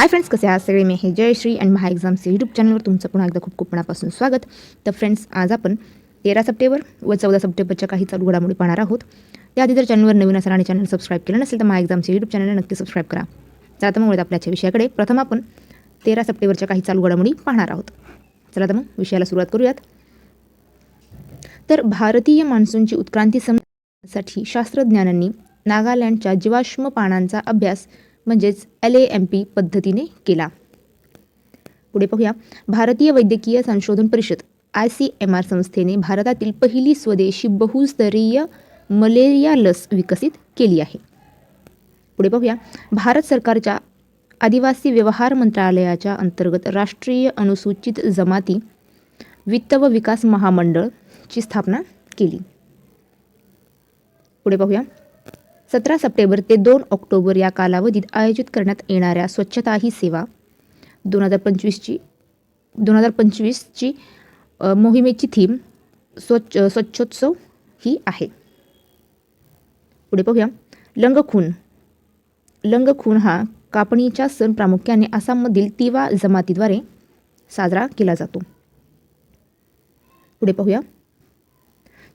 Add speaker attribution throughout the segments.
Speaker 1: Hi friends कसे आहात सगळे? मी हे जयश्री आणि महा एक्झामचे यूट्यूब चॅनलवर तुमचं पुन्हा एकदा खूप खूप मनापासून स्वागत. तर फ्रेंड्स आज आपण तेरा सप्टेंबर व चौदा सप्टेंबरच्या काही चालू घडामोडी पाहणार आहोत. त्याआधी जर चॅनलवर नवीन असाल आणि चॅनल सबस्क्राईब केलं नसेल तर महा एक्झामचे यूट्यूब चॅनलला नक्की सबस्क्राईब करा. तर आता मग आपल्याच्या विषयाकडे. प्रथम आपण तेरा सप्टेंबरच्या काही चालू घडामोडी पाहणार आहोत. चला तर मग विषयाला सुरुवात करूयात. तर भारतीय मान्सूनची उत्क्रांती समजण्यासाठी शास्त्रज्ञांनी नागालँडच्या जीवाश्म पानांचा अभ्यास म्हणजेच एल ए एम पी पद्धतीने केला. पुढे पाहूया. भारतीय वैद्यकीय संशोधन परिषद आय सी एम आर संस्थेने भारतातील पहिली स्वदेशी बहुस्तरीय मलेरिया लस विकसित केली आहे. पुढे पाहूया. भारत सरकारच्या आदिवासी व्यवहार मंत्रालयाच्या अंतर्गत राष्ट्रीय अनुसूचित जमाती वित्त व विकास महामंडळ ची स्थापना केली. पुढे पाहूया. सतरा सप्टेंबर ते दोन ऑक्टोबर या कालावधीत आयोजित करण्यात येणाऱ्या स्वच्छता ही सेवा दोन हजार पंचवीसची दोन हजार पंचवीसची मोहिमेची थीम स्वच्छ स्वच्छोत्सव ही आहे. पुढे पाहूया लंगखून. लंगखून हा कापणीचा सण प्रामुख्याने आसाममधील तिवा जमातीद्वारे साजरा केला जातो. पुढे पाहूया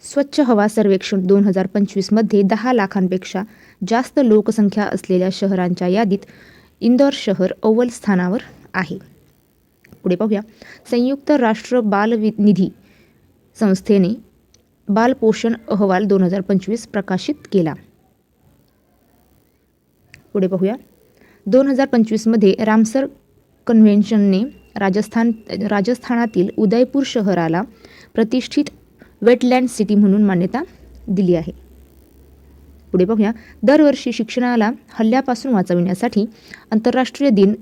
Speaker 1: स्वच्छ हवा सर्वेक्षण दोन हजार पंचवीसमध्ये दहा लाखांपेक्षा जास्त लोकसंख्या असलेल्या शहरांच्या यादीत इंदोर शहर अव्वल स्थानावर आहे. पुढे पाहूया. संयुक्त राष्ट्र बाल वि निधी संस्थेने बालपोषण अहवाल दोन हजार पंचवीस प्रकाशित केला. पुढे पाहूया. दोन हजार पंचवीसमध्ये रामसर कन्व्हेन्शनने राजस्थान राजस्थानातील उदयपूर शहराला प्रतिष्ठित वेटलँड सिटी म्हणून मान्यता दिली आहे. पुढे बघूया. दरवर्षी शिक्षणाला हल्ल्यापासून वाचविण्यासाठी आंतरराष्ट्रीय दिन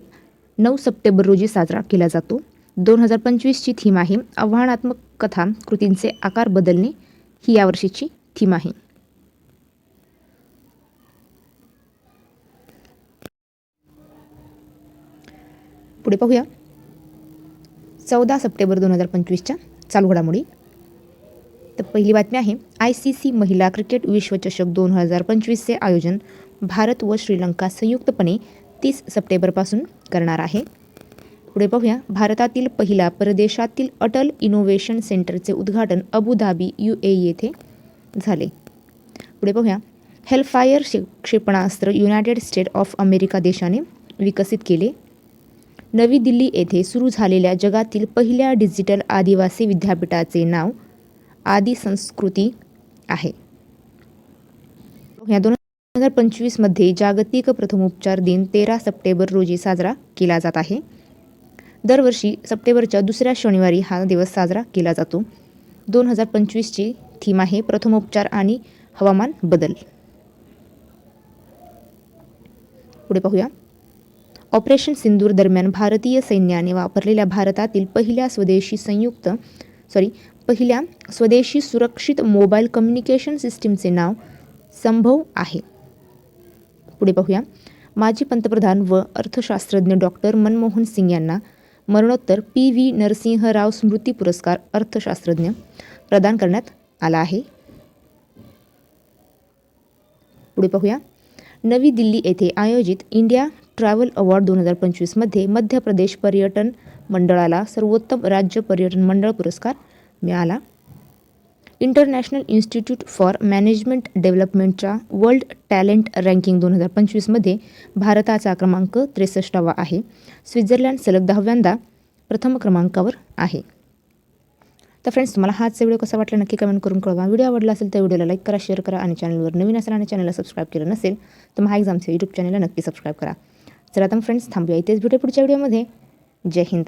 Speaker 1: नऊ सप्टेंबर रोजी साजरा केला जातो. दोन हजार पंचवीसची थीम आहे आव्हानात्मक कथा कृतींचे आकार बदलणे. ही यावर्षीची थीम आहे. पुढे पाहूया चौदा सप्टेंबर दोन हजार पंचवीसच्या चालू घडामोडी. तर पहिली बातमी आहे आय सी सी महिला क्रिकेट विश्वचषक दोन हजार पंचवीसचे आयोजन भारत व श्रीलंका संयुक्तपणे तीस सप्टेंबरपासून करणार आहे. पुढे पाहूया भारतातील पहिला परदेशातील अटल इनोव्हेशन सेंटरचे उद्घाटन अबुधाबी यू ए येथे झाले. पुढे पाहूया हेल्फायर क्षे क्षेपणास्त्र युनायटेड स्टेट ऑफ अमेरिका देशाने विकसित केले. नवी दिल्ली येथे सुरू झालेल्या जगातील पहिल्या डिजिटल आदिवासी विद्यापीठाचे नाव आदी संस्कृती आहे. या दोन हजार पंचवीसमध्ये जागतिक प्रथमोपचार दिन तेरा सप्टेंबर रोजी साजरा केला जात आहे. दरवर्षी सप्टेंबरच्या दुसऱ्या शनिवारी हा दिवस साजरा केला जातो. दोन हजार पंचवीसची थीम आहे प्रथमोपचार आणि हवामान बदल. पुढे पाहूया. ऑपरेशन सिंदूर दरम्यान भारतीय सैन्याने वापरलेल्या भारतातील पहिल्या स्वदेशी संयुक्त सॉरी पहिल्या स्वदेशी सुरक्षित मोबाईल कम्युनिकेशन सिस्टीमचे नाव संभव आहे. पुढे पाहूया. माजी पंतप्रधान व अर्थशास्त्रज्ञ डॉक्टर मनमोहन सिंग यांना मरणोत्तर पी व्ही नरसिंह राव स्मृती पुरस्कार अर्थशास्त्रज्ञ प्रदान करण्यात आला आहे. पुढे पाहूया. नवी दिल्ली येथे आयोजित इंडिया ट्रॅव्हल अवॉर्ड दोन हजार पंचवीसमध्ये मध्य प्रदेश पर्यटन मंडळाला सर्वोत्तम राज्य पर्यटन मंडळ पुरस्कार मिळाला. इंटरनॅशनल इन्स्टिट्यूट फॉर मॅनेजमेंट डेव्हलपमेंटच्या वर्ल्ड टॅलेंट रँकिंग दोन हजार पंचवीसमध्ये भारताचा क्रमांक त्रेसष्टावा आहे. स्वित्झर्लंड सलग दहाव्यांदा प्रथम क्रमांकावर आहे. तर फ्रेंड्स तुम्हाला हाच व्हिडिओ कसा वाटला नक्की कमेंट करून कळवा. व्हिडिओ आवडला असेल तर व्हिडिओला लाईक करा शेअर करा आणि चॅनलवर नवीन असेल आणि चॅनलला सबस्क्राईब केलं नसेल तर महा एक्झामचे यूट्यूब चॅनलला नक्की सबस्क्राईब करा. चला तर फ्रेंड्स थांबूया इथेच भेटू पुढच्या व्हिडिओमध्ये जय हिंद.